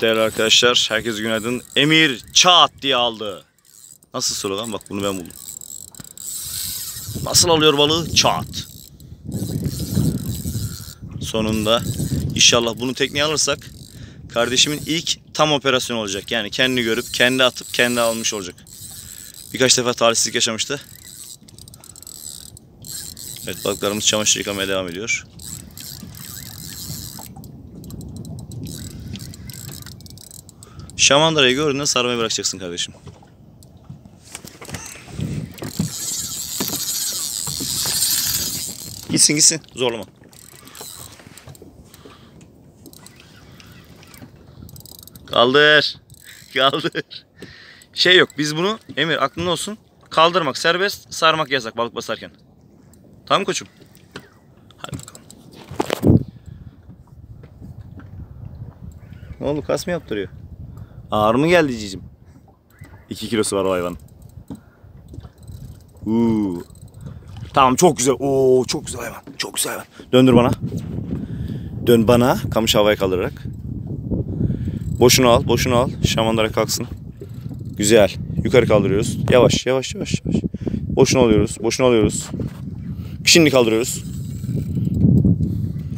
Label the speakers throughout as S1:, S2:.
S1: Değerli arkadaşlar, herkese günaydın. Emir çat diye aldı. Nasıl soru? Bak bunu ben buldum. Nasıl alıyor balığı? Çat. Sonunda inşallah bunu tekneye alırsak kardeşimin ilk tam operasyonu olacak. Yani kendini görüp kendi atıp kendi almış olacak. Birkaç defa talihsizlik yaşamıştı. Evet balıklarımız çamaşır yıkamaya devam ediyor. Şamandırayı gördüğünde sarmayı bırakacaksın kardeşim. Gitsin gitsin zorlama. Kaldır. Kaldır. Şey yok biz bunu Emir aklında olsun. Kaldırmak serbest, sarmak yasak balık basarken. Tamam koçum? Hadi bakalım. Ne oldu kas mı yaptırıyor? Ağır mı geldi cicim? 2 kilosu var o hayvanın. Uuu. Tamam çok güzel. Oo çok güzel hayvan. Çok güzel hayvan. Döndür bana. Dön bana. Kamış havaya kaldırarak. Boşunu al. Boşunu al. Şamandıra kalksın. Güzel. Yukarı kaldırıyoruz. Yavaş yavaş yavaş yavaş. Boşunu alıyoruz. Boşunu alıyoruz. Şimdi kaldırıyoruz.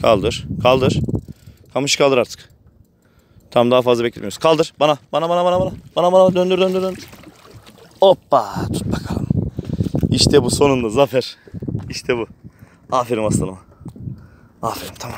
S1: Kaldır. Kaldır. Kamışı kaldır artık. Tam daha fazla bekletmiyoruz. Kaldır. Bana. Bana bana bana bana. Bana bana döndür döndür döndür. Hoppa. Tut bakalım. İşte bu sonunda zafer. İşte bu. Aferin aslanıma. Aferin tamam.